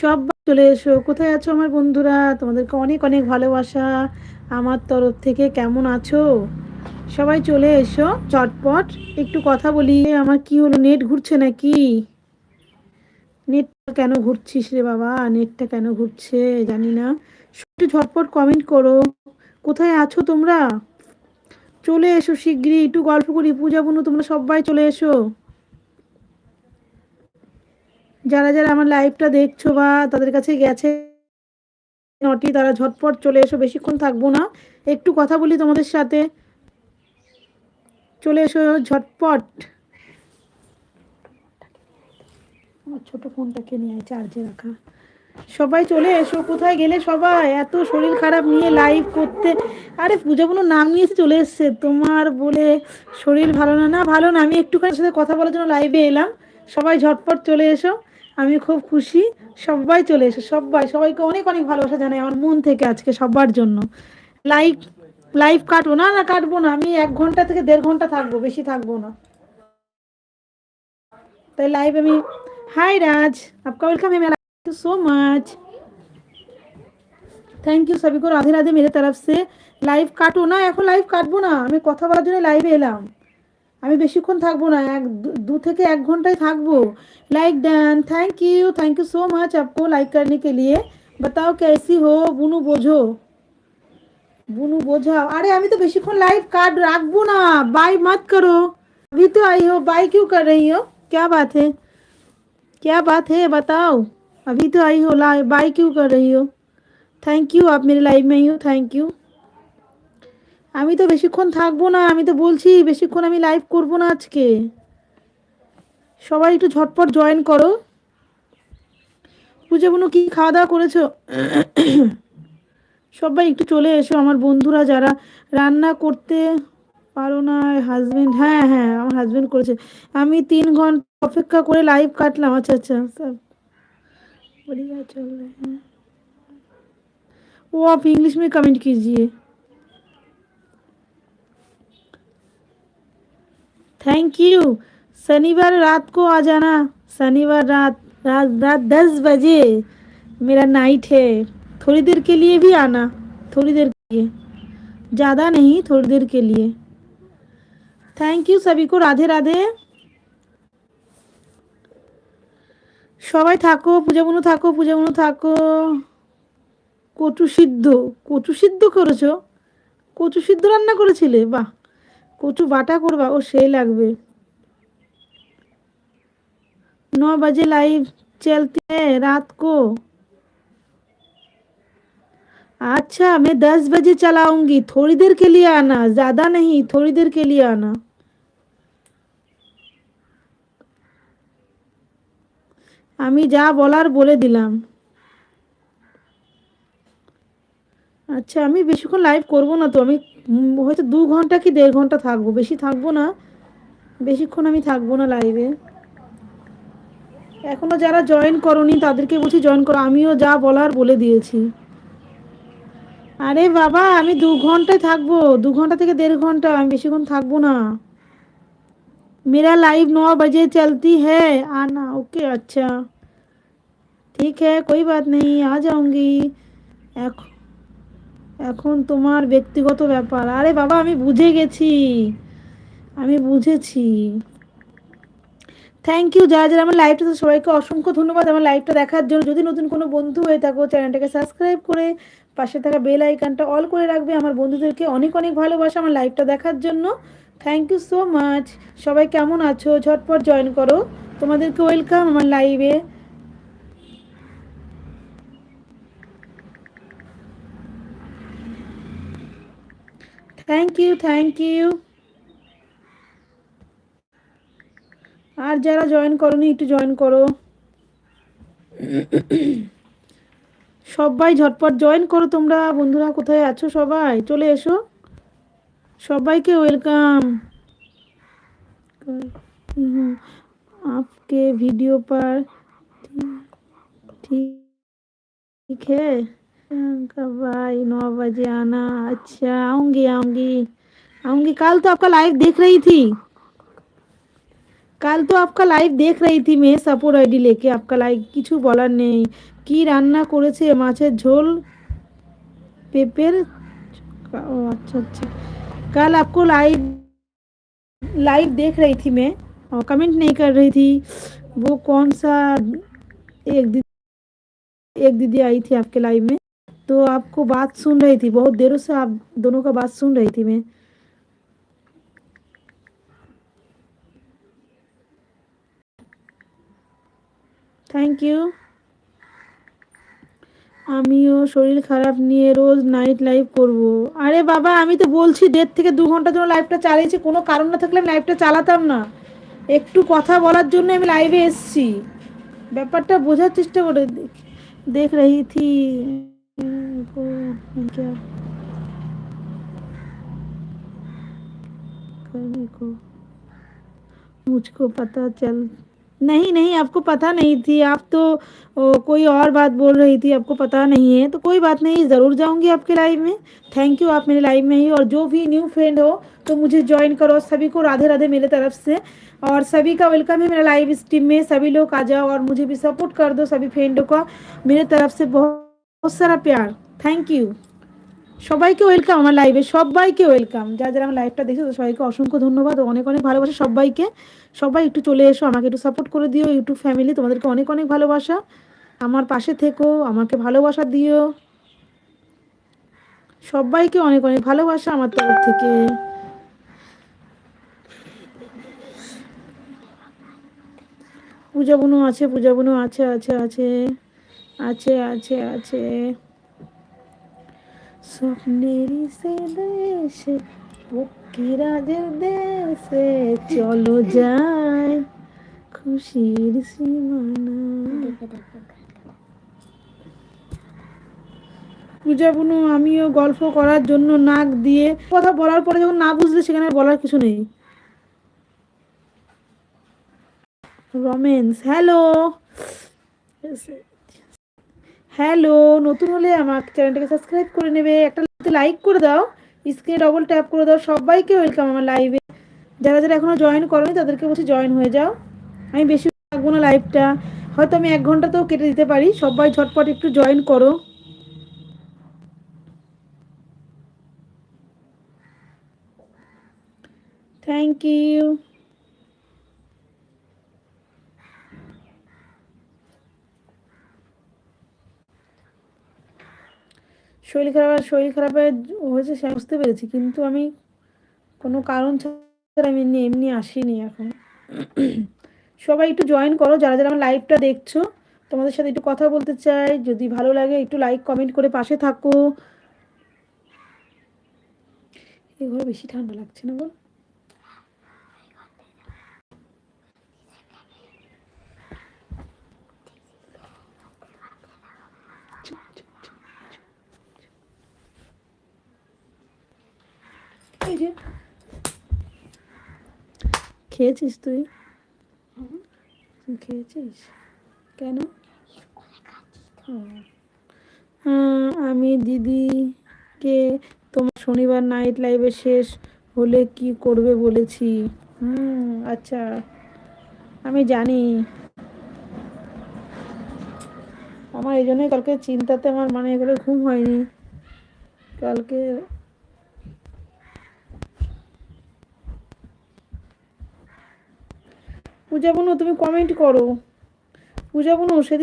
সব চলে এসো। কোথায় আছো আমার বন্ধুরা? তোমাদেরকে অনেক অনেক ভালোবাসা। আমার তরফ থেকে কেমন আছো? সবাই চলে এসো, চটপট একটু কথা বলি। আমার কি হলো? নেট ঘুরছে নাকি? নেটটা কেন ঘুরছিস রে বাবা? নেটটা কেন ঘুরছে? জানি না। একটু ঝটপট কমেন্ট করো। কোথায় আছো তোমরা? চলে এসো শিগগিরই একটু গল্প করি। পূজা বুনু, তোমরা সবাই চলে এসো। যারা যারা আমার লাইভটা দেখছ বা তাদের কাছে গেছে নটি তারা ঝটপট চলে এসো, বেশিক্ষণ থাকব না। একটু কথা বলি তোমাদের সাথে। চলে এসো ঝটপট। আমার ছোট ফোনটাকে নিয়ে চার্জে রাখা। সবাই চলে এসো, কোথায় গেলে সবাই? এত শরীর খারাপ নিয়ে লাইভ করতে। আরে পূজা কোনো নাম নিয়েছে চলে এসছে। তোমার বলে শরীর ভালো না না ভালো না, আমি একটুখানি সাথে কথা বলার জন্য লাইভে এলাম। সবাই ঝটপট চলে এসো। আমি খুব খুশি সবাই চলে এসো সবাই সবাইকে অনেক অনেক ভালোবাসা জানাই আমার মন থেকে আজকে সবার জন্য লাইভ লাইভ কাটবো না না কাটবো না আমি এক ঘন্টা থেকে দেড় ঘন্টা থাকবো বেশি থাকবো না তাই লাইভ আমি হাই রাজ आपका वेलकम है मेरा thank you so much thank you সবই को রাধে রাধে মেরে তরফ সে লাইভ কাটো না এখন লাইভ কাটবো না আমি কথা বলার জন্য লাইভে এলাম আমি বেশিক্ষণ থাকবো না এক দু- দু থেকে এক ঘন্টায় থাকবো like done thank you thank you so much आपको लाइक करने के लिए बताओ कैसी हो बुनू बोझो बुनू बोझाओ अरे আমি তো বেশিক্ষণ লাইভ কাট রাখবো না बाय मत करो अभी तो आई हो बाय क्यों कर रही हो क्या बात है क्या बात है बताओ अभी तो आई हो लाइव बाय क्यों कर रही हो थैंक यू आप मेरे लाइव में ही हो थैंक यू আমি তো বেশিক্ষণ থাকবো না আমি তো বলছি বেশিক্ষণ আমি লাইভ করবো না আজকে সবাই একটু ঝটপট জয়েন করো পুজো বুনু কি খাওয়া দাওয়া করেছো সবাই একটু চলে এসো আমার বন্ধুরা যারা রান্না করতে পারো না হাজবেন্ড হ্যাঁ হ্যাঁ আমার হাজবেন্ড করেছে আমি তিন ঘন্টা অপেক্ষা করে লাইভ কাটলাম আচ্ছা আচ্ছা সব बढ़िया चल रहे हैं वो आप इंग्लिश में कमेंट कीजिए थैंक यू शनिवार रात को आ जाना शनिवार रात रात रात दस बजे मेरा नाइट है थोड़ी देर के लिए भी आना थोड़ी देर के लिए ज़्यादा नहीं थोड़ी देर के लिए थैंक यू सभी को राधे राधे সবাই থাকো পূজা বুনু থাকো পূজা বুনু থাকো কচু সিদ্ধ কচু সিদ্ধ করেছো কচু সিদ্ধ রান্না করেছিলে বাহ কচু বাটা করবা ও সেই লাগবে नौ बजे लाइव चलती है रात को अच्छा मैं दस बजे चलाऊंगी थोड़ी देर के लिए आना ज्यादा नहीं थोड़ी देर के लिए आना আমি যা বলার বলে দিলাম আচ্ছা আমি বেশিক্ষণ লাইভ করব না তো আমি উম, হয়তো দু ঘন্টা কি দেড় ঘন্টা থাকবো বেশি থাকবো না বেশিক্ষণ আমি থাকবো না লাইভে এখনো যারা জয়েন করনি তাদেরকে বলছি জয়েন করো আমিও যা বলার বলে দিয়েছি আরে বাবা আমি দু ঘন্টায় থাকবো দু ঘন্টা থেকে দেড় ঘন্টা আমি বেশিক্ষণ থাকবো না मेरा लाइव नौ बजे चलती है आना ओके अच्छा ठीक है कोई बात नहीं आ जाऊंगी এখ- এখন তোমার ব্যক্তিগত ব্যাপার। আরে বাবা, আমি বুঝে গেছি। আমি বুঝেছি। থ্যাংক ইউ যারা যারা আমার লাইভটা সবাইকে অসংখ্য ধন্যবাদ আমার লাইভটা দেখার জন্য। যদি নতুন কোনো বন্ধু হয়ে থাকো, চ্যানেলটাকে সাবস্ক্রাইব করে পাশে থাকা বেল আইকনটা অল করে রাখবে। আমার বন্ধুদেরকে অনেক অনেক ভালোবাসা আমার লাইভটা দেখার জন্য। থ্যাংক ইউ সো মাচ সবাই কেমন আছো? ঝটপট জয়েন করো। তোমাদেরকে ওয়েলকাম আমার লাইভে থ্যাংক ইউ থ্যাংক ইউ আর যারা জয়েন করনি একটু জয়েন করো সবাই ঝটপট জয়েন করো তোমরা বন্ধুরা কোথায় আছো সবাই চলে এসো সবাইকে ওয়েলকাম आपके वीडियो पर ठीक ठीक है कब भाई नौ बजे आना अच्छा आऊंगी आऊंगी आऊंगी कल तो आपका लाइव देख रही थी কাল তো आपका লাইভ দেখ रही थी मैं সাপোর্ট আইডি लेके आपका লাইভ কিছু বলার নেই কি রান্না করেছে মাছের ঝোল পেঁপের ও अच्छा अच्छा कल आपको लाइव लाइव देख रही थी मैं और कमेंट नहीं कर रही थी वो कौन सा एक दीदी एक दीदी आई थी आपके लाइव में तो आपको बात सुन रही थी, बहुत देरों से आप दोनों का बात सुन रही थी मैं। থ্যাংক ইউ আমিও শরীর খারাপ নিয়ে রোজ নাইট লাইভ করব। আরে বাবা, আমি তো বলছি দেড় থেকে দু ঘণ্টার জন্য লাইভটা চালিয়েছি, কোনো কারণ না থাকলে লাইভটা চালাতাম না। একটু কথা বলার জন্য আমি লাইভে এসছি। ব্যাপারটা বোঝার চেষ্টা করে দেখ রহি থি मुझको पता चल नहीं नहीं आपको पता नहीं थी। आप तो ओ, कोई और बात बोल रही थी आपको पता नहीं है तो कोई बात नहीं ज़रूर जाऊँगी आपके लाइव में। थैंक यू आप मेरे लाइव में ही और जो भी न्यू फ्रेंड हो तो मुझे ज्वाइन करो सभी को राधे राधे मेरे तरफ़ से। और सभी का वेलकम है मेरा लाइव स्ट्रीम में सभी लोग आ जाओ और मुझे भी सपोर्ट कर दो सभी फ्रेंडों का। मेरे तरफ़ से बहुत সারা পেয়ার থ্যাংক ইউ সবাইকে ওয়েলকাম আমার লাইভে সবাইকে ওয়েলকাম যারা যারা আমার লাইভটা দেখেছ, সবাইকে অসংখ্য ধন্যবাদ অনেক অনেক ভালোবাসা সবাইকে। সবাই একটু চলে এসো, আমাকে একটু সাপোর্ট করে দিও ইউটিউব ফ্যামিলি তোমাদেরকে অনেক অনেক ভালোবাসা। আমার পাশে থেকো, আমাকে ভালোবাসা দিও। সবাইকে অনেক অনেক ভালোবাসা আমার তরফ থেকে। পূজা বোনও আছে, পূজা বোনও আছে আছে আছে। আছে আছে আছে। স্বপ্নেরই সে দেশে পক্ষীরাজের দেশে চলো যাই খুশির সীমানা। পূজা, বুনু, আমিও গল্প করার জন্য নাক দিয়ে কথা বলার পরে যখন না বুঝলে সেখানে বলার কিছু নেই। রমেন্স, হ্যালো। হ্যালো, নতুন হলে আমার চ্যানেলটাকে সাবস্ক্রাইব করে নেবে। একটা লাইক করে দাও, স্ক্রিনে ডবল ট্যাপ করে দাও। সবাইকে ওয়েলকাম আমার লাইভে যারা যারা এখনও জয়েন করোনি, তাদেরকে বলছি জয়েন হয়ে যাও। আমি বেশি থাকব না লাইভটা হয়তো আমি এক ঘন্টাতেও কেটে দিতে পারি। সবাই ঝটপট একটু জয়েন করো। থ্যাংক ইউ শরীর খারাপ আর শরীর খারাপের হয়েছে সে বুঝতে পেরেছি, কিন্তু আমি কোনো কারণ ছাড়া আমি এমনি এমনি আসিনি এখন। সবাই একটু জয়েন করো, যারা যারা আমার লাইভটা দেখছ, তোমাদের সাথে একটু কথা বলতে চাই, যদি ভালো লাগে একটু লাইক কমেন্ট করে পাশে থাকো। এগুলো বেশি ঠান্ডা লাগছে না বল? যে। খেয়েছিস তুই? খেয়েছিস? কেন? আমি দিদিকে তোমার শনিবার নাইট লাইভে শেষ হলে কি করবে বলেছি। হুম আচ্ছা। আমি জানি। আমার এই জন্যই কালকে চিন্তাতে আমার মানে এগুলো ঘুম হয়নি। কালকে পূজা বোনো তুমি কমেন্ট করো। পূজা বোনো সেদিন